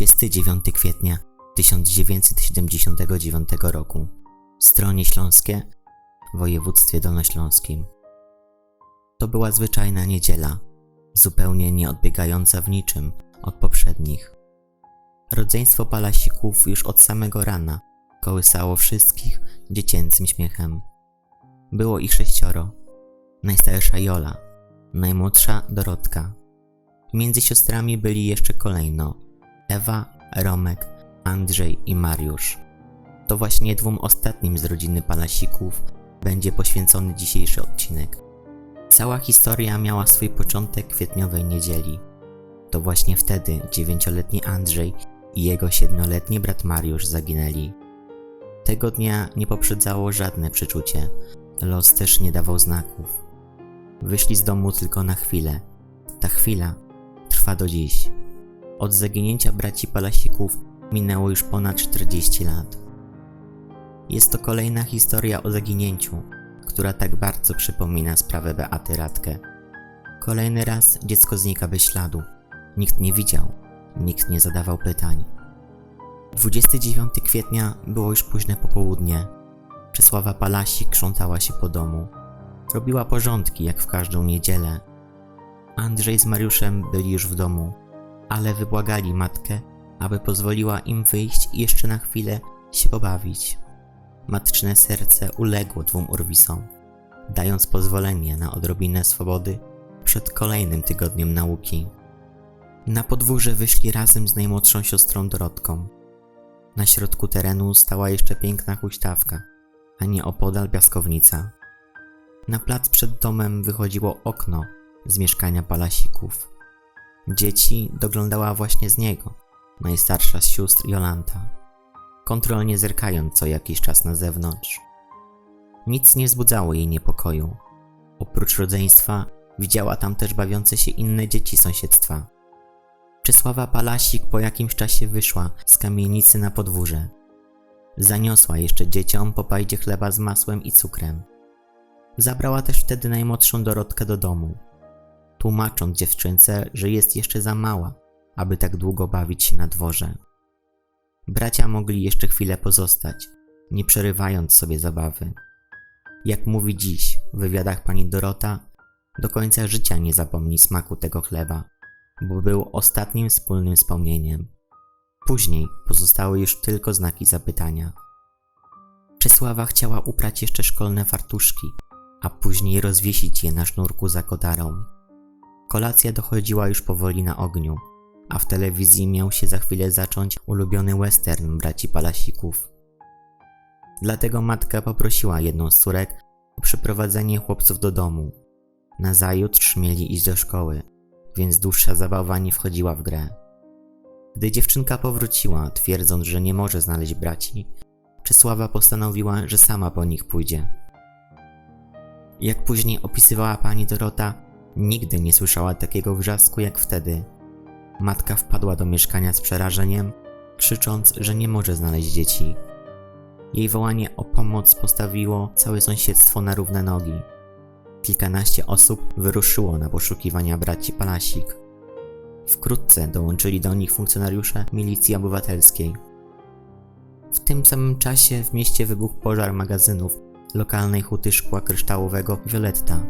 29 kwietnia 1979 roku. Stronie Śląskie w województwie dolnośląskim. To była zwyczajna niedziela, zupełnie nie odbiegająca w niczym od poprzednich. Rodzeństwo Palasików już od samego rana kołysało wszystkich dziecięcym śmiechem. Było ich sześcioro. Najstarsza Jola, najmłodsza Dorotka. Między siostrami byli jeszcze kolejno Ewa, Romek, Andrzej i Mariusz. To właśnie dwóm ostatnim z rodziny Palasików będzie poświęcony dzisiejszy odcinek. Cała historia miała swój początek kwietniowej niedzieli. To właśnie wtedy dziewięcioletni Andrzej i jego siedmioletni brat Mariusz zaginęli. Tego dnia nie poprzedzało żadne przeczucie, los też nie dawał znaków. Wyszli z domu tylko na chwilę. Ta chwila trwa do dziś. Od zaginięcia braci Palasików minęło już ponad 40 lat. Jest to kolejna historia o zaginięciu, która tak bardzo przypomina sprawę Beaty Radkę. Kolejny raz dziecko znika bez śladu. Nikt nie widział, nikt nie zadawał pytań. 29 kwietnia było już późne popołudnie. Czesława Palasik krzątała się po domu. Robiła porządki jak w każdą niedzielę. Andrzej z Mariuszem byli już w domu, ale wybłagali matkę, aby pozwoliła im wyjść i jeszcze na chwilę się pobawić. Matczne serce uległo dwóm urwisom, dając pozwolenie na odrobinę swobody przed kolejnym tygodniem nauki. Na podwórze wyszli razem z najmłodszą siostrą Dorotką. Na środku terenu stała jeszcze piękna huśtawka, a nie opodal piaskownica. Na plac przed domem wychodziło okno z mieszkania Palasików. Dzieci doglądała właśnie z niego, najstarsza z sióstr Jolanta, kontrolnie zerkając co jakiś czas na zewnątrz. Nic nie wzbudzało jej niepokoju. Oprócz rodzeństwa widziała tam też bawiące się inne dzieci sąsiedztwa. Czesława Palasik po jakimś czasie wyszła z kamienicy na podwórze. Zaniosła jeszcze dzieciom po pajdzie chleba z masłem i cukrem. Zabrała też wtedy najmłodszą Dorotkę do domu, tłumacząc dziewczynce, że jest jeszcze za mała, aby tak długo bawić się na dworze. Bracia mogli jeszcze chwilę pozostać, nie przerywając sobie zabawy. Jak mówi dziś w wywiadach pani Dorota, do końca życia nie zapomni smaku tego chleba, bo był ostatnim wspólnym wspomnieniem. Później pozostały już tylko znaki zapytania. Czesława chciała uprać jeszcze szkolne fartuszki, a później rozwiesić je na sznurku za kotarą. Kolacja dochodziła już powoli na ogniu, a w telewizji miał się za chwilę zacząć ulubiony western braci Palasików. Dlatego matka poprosiła jedną z córek o przyprowadzenie chłopców do domu. Nazajutrz mieli iść do szkoły, więc dłuższa zabawa nie wchodziła w grę. Gdy dziewczynka powróciła, twierdząc, że nie może znaleźć braci, Czesława postanowiła, że sama po nich pójdzie. Jak później opisywała pani Dorota, nigdy nie słyszała takiego wrzasku jak wtedy. Matka wpadła do mieszkania z przerażeniem, krzycząc, że nie może znaleźć dzieci. Jej wołanie o pomoc postawiło całe sąsiedztwo na równe nogi. Kilkanaście osób wyruszyło na poszukiwania braci Palasik. Wkrótce dołączyli do nich funkcjonariusze milicji obywatelskiej. W tym samym czasie w mieście wybuchł pożar magazynów lokalnej huty szkła kryształowego Violetta.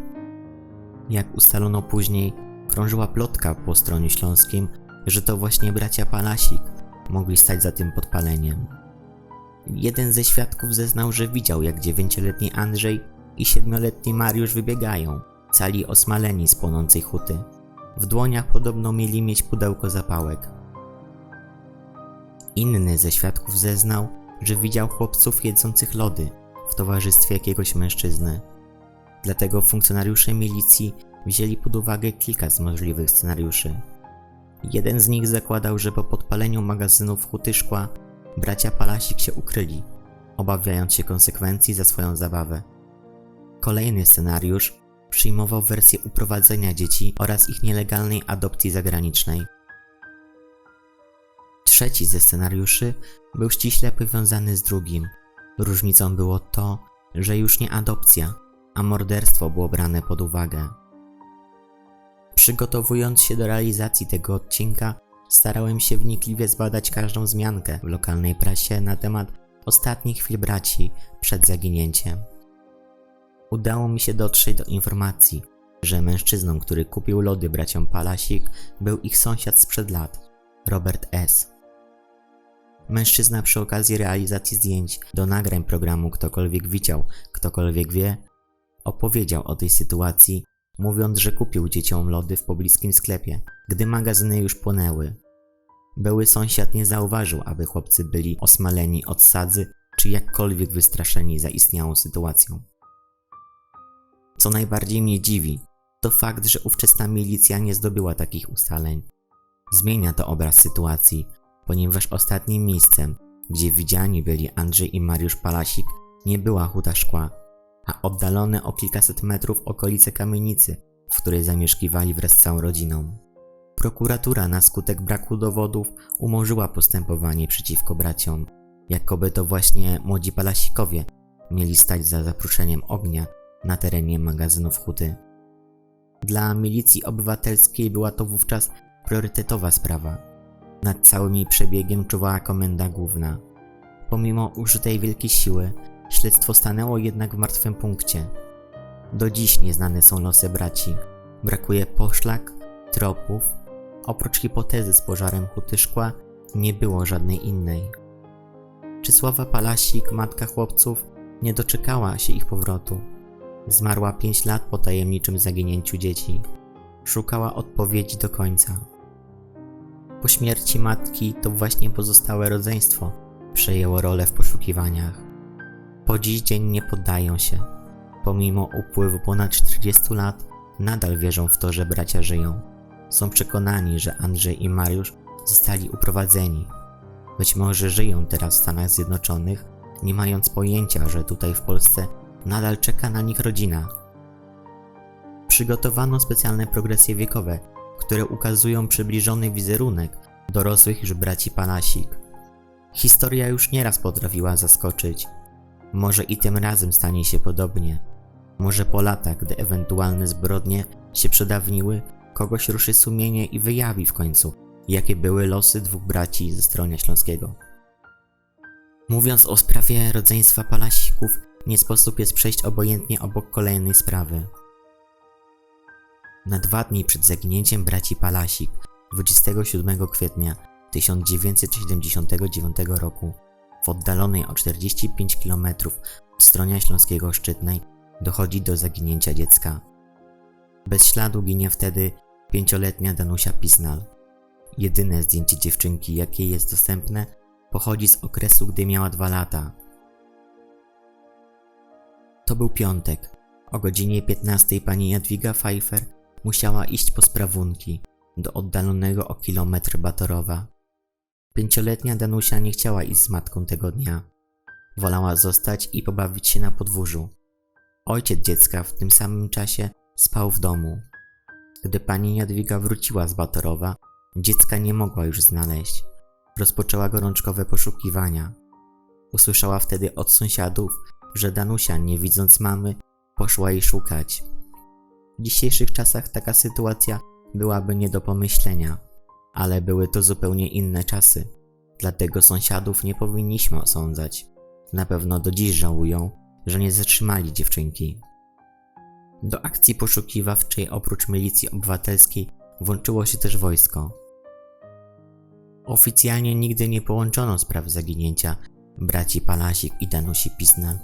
Jak ustalono później, krążyła plotka po stronie śląskim, że to właśnie bracia Palasik mogli stać za tym podpaleniem. Jeden ze świadków zeznał, że widział jak dziewięcioletni Andrzej i siedmioletni Mariusz wybiegają, cali osmaleni z płonącej huty. W dłoniach podobno mieli mieć pudełko zapałek. Inny ze świadków zeznał, że widział chłopców jedzących lody w towarzystwie jakiegoś mężczyzny. Dlatego funkcjonariusze milicji wzięli pod uwagę kilka z możliwych scenariuszy. Jeden z nich zakładał, że po podpaleniu magazynów huty szkła bracia Palasik się ukryli, obawiając się konsekwencji za swoją zabawę. Kolejny scenariusz przyjmował wersję uprowadzenia dzieci oraz ich nielegalnej adopcji zagranicznej. Trzeci ze scenariuszy był ściśle powiązany z drugim. Różnicą było to, że już nie adopcja, a morderstwo było brane pod uwagę. Przygotowując się do realizacji tego odcinka, Starałem się wnikliwie zbadać każdą zmiankę w lokalnej prasie na temat ostatnich chwil braci przed zaginięciem. Udało mi się dotrzeć do informacji, że mężczyzną, który kupił lody braciom Palasik, był ich sąsiad sprzed lat, Robert S. Mężczyzna przy okazji realizacji zdjęć do nagrań programu Ktokolwiek widział, ktokolwiek wie, opowiedział o tej sytuacji, mówiąc, że kupił dzieciom lody w pobliskim sklepie, gdy magazyny już płonęły. Były sąsiad nie zauważył, aby chłopcy byli osmaleni od sadzy, czy jakkolwiek wystraszeni zaistniałą sytuacją. Co najbardziej mnie dziwi, to fakt, że ówczesna milicja nie zdobyła takich ustaleń. Zmienia to obraz sytuacji, ponieważ ostatnim miejscem, gdzie widziani byli Andrzej i Mariusz Palasik, nie była huta szkła, a oddalone o kilkaset metrów okolice kamienicy, w której zamieszkiwali wraz z całą rodziną. Prokuratura na skutek braku dowodów umorzyła postępowanie przeciwko braciom, jakoby to właśnie młodzi Palasikowie mieli stać za zapruszeniem ognia na terenie magazynów huty. Dla milicji obywatelskiej była to wówczas priorytetowa sprawa. Nad całym jej przebiegiem czuwała komenda główna. Pomimo użytej wielkiej siły, śledztwo stanęło jednak w martwym punkcie. Do dziś nieznane są losy braci. Brakuje poszlak, tropów. Oprócz hipotezy z pożarem huty szkła, nie było żadnej innej. Czysława Palasik, matka chłopców, nie doczekała się ich powrotu. Zmarła pięć lat po tajemniczym zaginięciu dzieci. Szukała odpowiedzi do końca. Po śmierci matki to właśnie pozostałe rodzeństwo przejęło rolę w poszukiwaniach. Po dziś dzień nie poddają się. Pomimo upływu ponad 40 lat, nadal wierzą w to, że bracia żyją. Są przekonani, że Andrzej i Mariusz zostali uprowadzeni. Być może żyją teraz w Stanach Zjednoczonych, nie mając pojęcia, że tutaj w Polsce nadal czeka na nich rodzina. Przygotowano specjalne progresje wiekowe, które ukazują przybliżony wizerunek dorosłych już braci Palasik. Historia już nieraz potrafiła zaskoczyć. Może i tym razem stanie się podobnie. Może po latach, gdy ewentualne zbrodnie się przedawniły, kogoś ruszy sumienie i wyjawi w końcu, jakie były losy dwóch braci ze strony śląskiego. Mówiąc o sprawie rodzeństwa Palasików, nie sposób jest przejść obojętnie obok kolejnej sprawy. Na dwa dni przed zaginięciem braci Palasik, 27 kwietnia 1979 roku, w oddalonej o 45 km od stronie śląskiego Szczytnej, dochodzi do zaginięcia dziecka. Bez śladu ginie wtedy pięcioletnia Danusia Pisnal. Jedyne zdjęcie dziewczynki, jakie jest dostępne, pochodzi z okresu, gdy miała dwa lata. To był piątek. O godzinie 15 pani Jadwiga Pfeiffer musiała iść po sprawunki do oddalonego o kilometr Batorowa. Pięcioletnia Danusia nie chciała iść z matką tego dnia. Wolała zostać i pobawić się na podwórzu. Ojciec dziecka w tym samym czasie spał w domu. Gdy pani Jadwiga wróciła z Batorowa, dziecka nie mogła już znaleźć. Rozpoczęła gorączkowe poszukiwania. Usłyszała wtedy od sąsiadów, że Danusia, nie widząc mamy, poszła jej szukać. W dzisiejszych czasach taka sytuacja byłaby nie do pomyślenia, ale były to zupełnie inne czasy, dlatego sąsiadów nie powinniśmy osądzać. Na pewno do dziś żałują, że nie zatrzymali dziewczynki. Do akcji poszukiwawczej oprócz milicji obywatelskiej włączyło się też wojsko. Oficjalnie nigdy nie połączono spraw zaginięcia braci Palasik i Danusi Pisnal.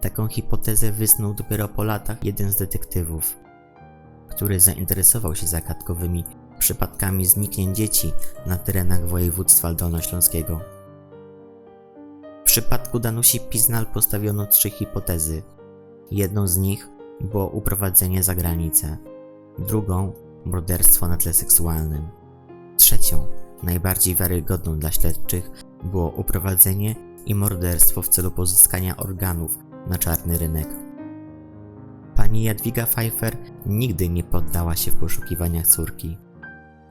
Taką hipotezę wysnuł dopiero po latach jeden z detektywów, który zainteresował się zagadkowymi przypadkami zniknięć dzieci na terenach województwa dolnośląskiego. W przypadku Danusi Piznal postawiono trzy hipotezy. Jedną z nich było uprowadzenie za granicę, drugą morderstwo na tle seksualnym, trzecią, najbardziej wiarygodną dla śledczych, było uprowadzenie i morderstwo w celu pozyskania organów na czarny rynek. Pani Jadwiga Pfeiffer nigdy nie poddała się w poszukiwaniach córki.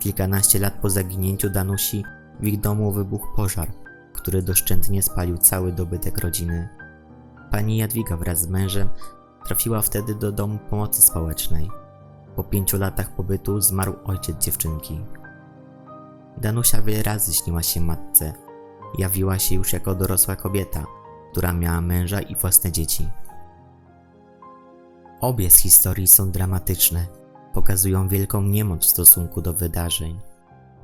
Kilkanaście lat po zaginięciu Danusi w ich domu wybuchł pożar, który doszczętnie spalił cały dobytek rodziny. Pani Jadwiga wraz z mężem trafiła wtedy do domu pomocy społecznej. Po pięciu latach pobytu zmarł ojciec dziewczynki. Danusia wiele razy śniła się matce. Jawiła się już jako dorosła kobieta, która miała męża i własne dzieci. Obie z historii są dramatyczne, pokazują wielką niemoc w stosunku do wydarzeń.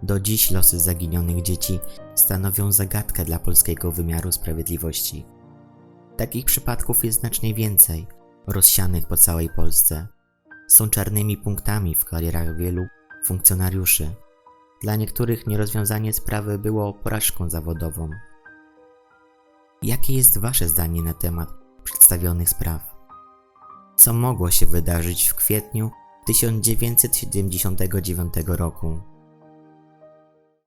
Do dziś losy zaginionych dzieci stanowią zagadkę dla polskiego wymiaru sprawiedliwości. Takich przypadków jest znacznie więcej, rozsianych po całej Polsce. Są czarnymi punktami w karierach wielu funkcjonariuszy. Dla niektórych nierozwiązanie sprawy było porażką zawodową. Jakie jest Wasze zdanie na temat przedstawionych spraw? Co mogło się wydarzyć w kwietniu 1979 roku?